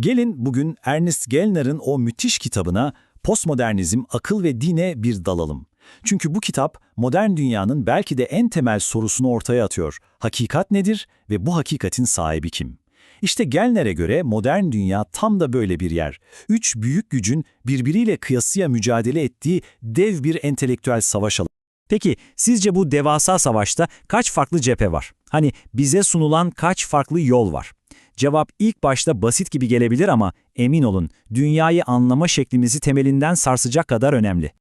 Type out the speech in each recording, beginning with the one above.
Gelin bugün Ernest Gellner'ın o müthiş kitabına Postmodernizm, Akıl ve Dine bir dalalım. Çünkü bu kitap modern dünyanın belki de en temel sorusunu ortaya atıyor. Hakikat nedir ve bu hakikatin sahibi kim? İşte Gellner'e göre modern dünya tam da böyle bir yer. Üç büyük gücün birbiriyle kıyasıya mücadele ettiği dev bir entelektüel savaş alanı. Peki sizce bu devasa savaşta kaç farklı cephe var? Hani bize sunulan kaç farklı yol var? Cevap ilk başta basit gibi gelebilir ama emin olun dünyayı anlama şeklimizi temelinden sarsacak kadar önemli.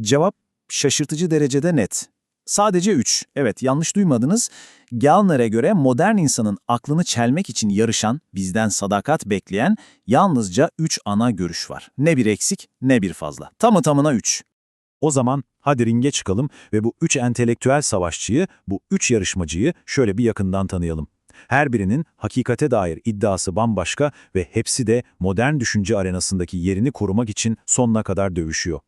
Cevap şaşırtıcı derecede net. Sadece 3. Evet yanlış duymadınız. Gellner'e göre modern insanın aklını çelmek için yarışan, bizden sadakat bekleyen yalnızca 3 ana görüş var. Ne bir eksik ne bir fazla. Tamı tamına 3. O zaman hadi ringe çıkalım ve bu üç entelektüel savaşçıyı, bu üç yarışmacıyı şöyle bir yakından tanıyalım. Her birinin hakikate dair iddiası bambaşka ve hepsi de modern düşünce arenasındaki yerini korumak için sonuna kadar dövüşüyor.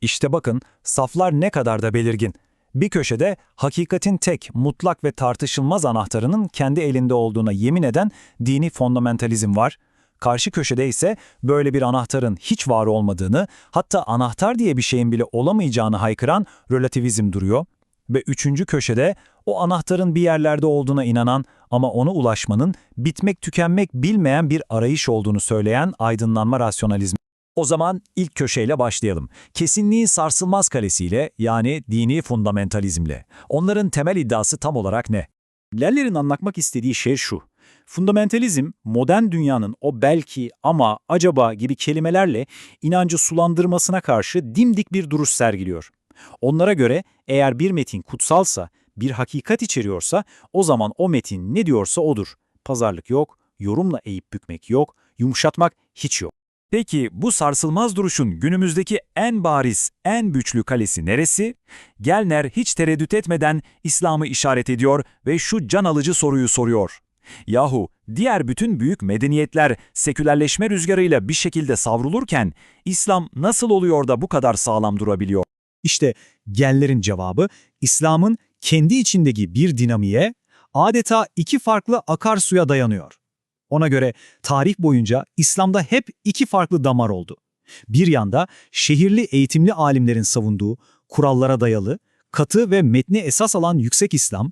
İşte bakın saflar ne kadar da belirgin. Bir köşede hakikatin tek, mutlak ve tartışılmaz anahtarının kendi elinde olduğuna yemin eden dini fondamentalizm var. Karşı köşede ise böyle bir anahtarın hiç var olmadığını, hatta anahtar diye bir şeyin bile olamayacağını haykıran relativizm duruyor. Ve üçüncü köşede o anahtarın bir yerlerde olduğuna inanan ama ona ulaşmanın bitmek tükenmek bilmeyen bir arayış olduğunu söyleyen aydınlanma rasyonalizmi. O zaman ilk köşeyle başlayalım. Kesinliğin sarsılmaz kalesiyle yani dini fundamentalizmle. Onların temel iddiası tam olarak ne? Leller'in anlatmak istediği şey şu. Fundamentalizm, modern dünyanın o belki, ama, acaba gibi kelimelerle inancı sulandırmasına karşı dimdik bir duruş sergiliyor. Onlara göre eğer bir metin kutsalsa, bir hakikat içeriyorsa, o zaman o metin ne diyorsa odur. Pazarlık yok, yorumla eğip bükmek yok, yumuşatmak hiç yok. Peki bu sarsılmaz duruşun günümüzdeki en bariz, en güçlü kalesi neresi? Gelner hiç tereddüt etmeden İslam'ı işaret ediyor ve şu can alıcı soruyu soruyor. Yahu diğer bütün büyük medeniyetler sekülerleşme rüzgarıyla bir şekilde savrulurken İslam nasıl oluyor da bu kadar sağlam durabiliyor? İşte Geller'in cevabı İslam'ın kendi içindeki bir dinamiğe adeta iki farklı akarsuya dayanıyor. Ona göre tarih boyunca İslam'da hep iki farklı damar oldu. Bir yanda şehirli eğitimli alimlerin savunduğu kurallara dayalı, katı ve metni esas alan yüksek İslam,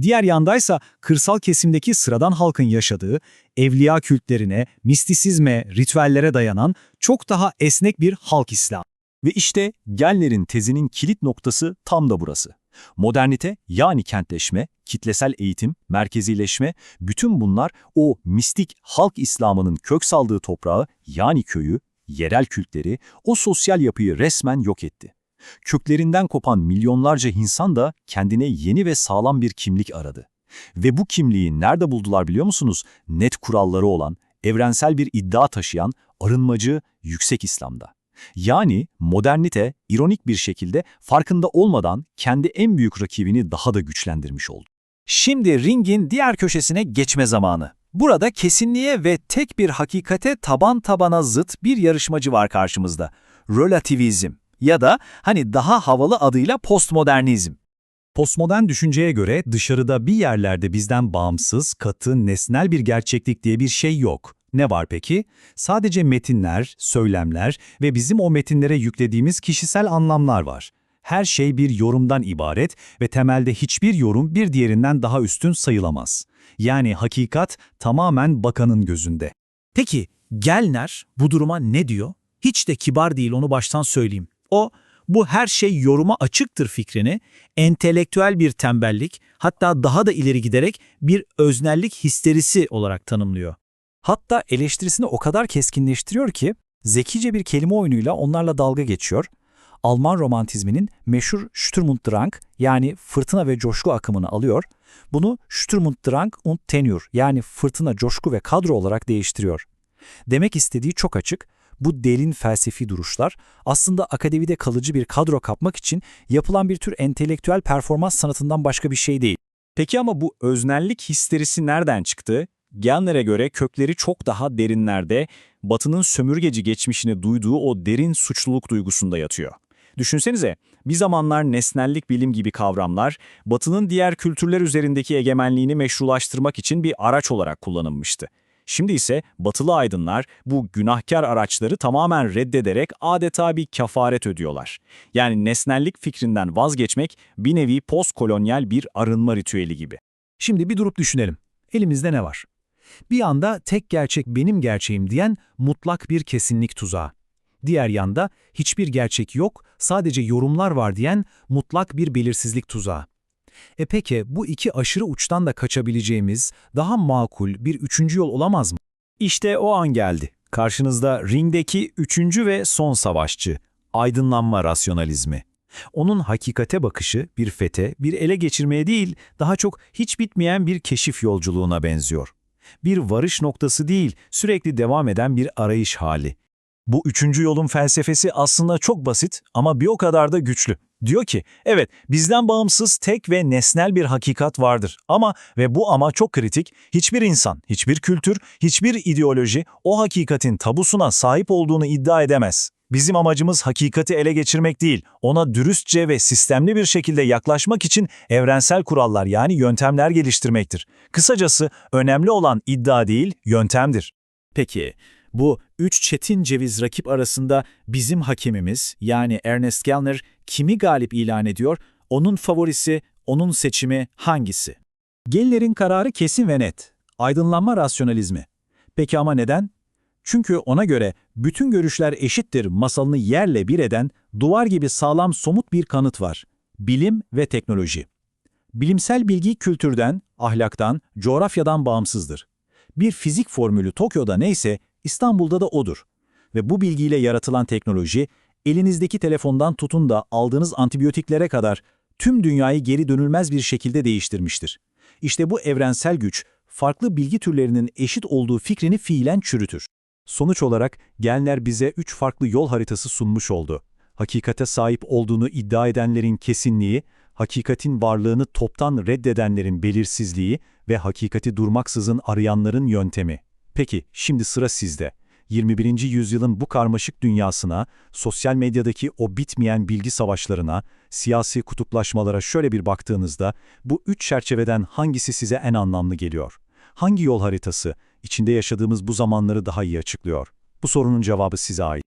diğer yandaysa kırsal kesimdeki sıradan halkın yaşadığı, evliya kültlerine, mistisizme, ritüellere dayanan çok daha esnek bir halk İslam. Ve işte Geller'in tezinin kilit noktası tam da burası. Modernite yani kentleşme, kitlesel eğitim, merkezileşme, bütün bunlar o mistik halk İslam'ının kök saldığı toprağı yani köyü, yerel kültleri, o sosyal yapıyı resmen yok etti. Köklerinden kopan milyonlarca insan da kendine yeni ve sağlam bir kimlik aradı. Ve bu kimliği nerede buldular biliyor musunuz? Net kuralları olan, evrensel bir iddia taşıyan, arınmacı, yüksek İslam'da. Yani modernite ironik bir şekilde farkında olmadan kendi en büyük rakibini daha da güçlendirmiş oldu. Şimdi ringin diğer köşesine geçme zamanı. Burada kesinliğe ve tek bir hakikate taban tabana zıt bir yarışmacı var karşımızda. Relativizm ya da hani daha havalı adıyla postmodernizm. Postmodern düşünceye göre dışarıda bir yerlerde bizden bağımsız, katı, nesnel bir gerçeklik diye bir şey yok. Ne var peki? Sadece metinler, söylemler ve bizim o metinlere yüklediğimiz kişisel anlamlar var. Her şey bir yorumdan ibaret ve temelde hiçbir yorum bir diğerinden daha üstün sayılamaz. Yani hakikat tamamen bakanın gözünde. Peki Gelner bu duruma ne diyor? Hiç de kibar değil onu baştan söyleyeyim. O bu her şey yoruma açıktır fikrini entelektüel bir tembellik hatta daha da ileri giderek bir öznellik histerisi olarak tanımlıyor. Hatta eleştirisini o kadar keskinleştiriyor ki zekice bir kelime oyunuyla onlarla dalga geçiyor. Alman romantizminin meşhur Sturmunddrang yani fırtına ve coşku akımını alıyor. Bunu Sturmunddrang und Tenür yani fırtına, coşku ve kadro olarak değiştiriyor. Demek istediği çok açık. Bu derin felsefi duruşlar aslında akademide kalıcı bir kadro kapmak için yapılan bir tür entelektüel performans sanatından başka bir şey değil. Peki ama bu öznellik histerisi nereden çıktı? Gelner'e göre kökleri çok daha derinlerde, Batı'nın sömürgeci geçmişini duyduğu o derin suçluluk duygusunda yatıyor. Düşünsenize, bir zamanlar nesnellik bilim gibi kavramlar, Batı'nın diğer kültürler üzerindeki egemenliğini meşrulaştırmak için bir araç olarak kullanılmıştı. Şimdi ise batılı aydınlar bu günahkar araçları tamamen reddederek adeta bir kefaret ödüyorlar. Yani nesnellik fikrinden vazgeçmek bir nevi postkolonyal bir arınma ritüeli gibi. Şimdi bir durup düşünelim. Elimizde ne var? Bir yanda tek gerçek benim gerçeğim diyen mutlak bir kesinlik tuzağı. Diğer yanda hiçbir gerçek yok, sadece yorumlar var diyen mutlak bir belirsizlik tuzağı. E peki bu iki aşırı uçtan da kaçabileceğimiz daha makul bir üçüncü yol olamaz mı? İşte o an geldi. Karşınızda ringdeki üçüncü ve son savaşçı, aydınlanma rasyonalizmi. Onun hakikate bakışı bir fete, bir ele geçirmeye değil, daha çok hiç bitmeyen bir keşif yolculuğuna benziyor. Bir varış noktası değil, sürekli devam eden bir arayış hali. Bu üçüncü yolun felsefesi aslında çok basit ama bir o kadar da güçlü. Diyor ki, evet bizden bağımsız tek ve nesnel bir hakikat vardır ama ve bu ama çok kritik, hiçbir insan, hiçbir kültür, hiçbir ideoloji o hakikatin tabusuna sahip olduğunu iddia edemez. Bizim amacımız hakikati ele geçirmek değil, ona dürüstçe ve sistemli bir şekilde yaklaşmak için evrensel kurallar yani yöntemler geliştirmektir. Kısacası önemli olan iddia değil, yöntemdir. Peki, bu üç çetin ceviz rakip arasında bizim hakemimiz yani Ernest Gellner kimi galip ilan ediyor, onun favorisi, onun seçimi hangisi? Geller'in kararı kesin ve net. Aydınlanma rasyonalizmi. Peki ama neden? Çünkü ona göre bütün görüşler eşittir masalını yerle bir eden duvar gibi sağlam somut bir kanıt var. Bilim ve teknoloji. Bilimsel bilgi kültürden, ahlaktan, coğrafyadan bağımsızdır. Bir fizik formülü Tokyo'da neyse İstanbul'da da odur. Ve bu bilgiyle yaratılan teknoloji, elinizdeki telefondan tutun da aldığınız antibiyotiklere kadar tüm dünyayı geri dönülmez bir şekilde değiştirmiştir. İşte bu evrensel güç, farklı bilgi türlerinin eşit olduğu fikrini fiilen çürütür. Sonuç olarak Genler bize üç farklı yol haritası sunmuş oldu. Hakikate sahip olduğunu iddia edenlerin kesinliği, hakikatin varlığını toptan reddedenlerin belirsizliği ve hakikati durmaksızın arayanların yöntemi. Peki, şimdi sıra sizde. 21. yüzyılın bu karmaşık dünyasına, sosyal medyadaki o bitmeyen bilgi savaşlarına, siyasi kutuplaşmalara şöyle bir baktığınızda, bu üç çerçeveden hangisi size en anlamlı geliyor? Hangi yol haritası, içinde yaşadığımız bu zamanları daha iyi açıklıyor? Bu sorunun cevabı size ait.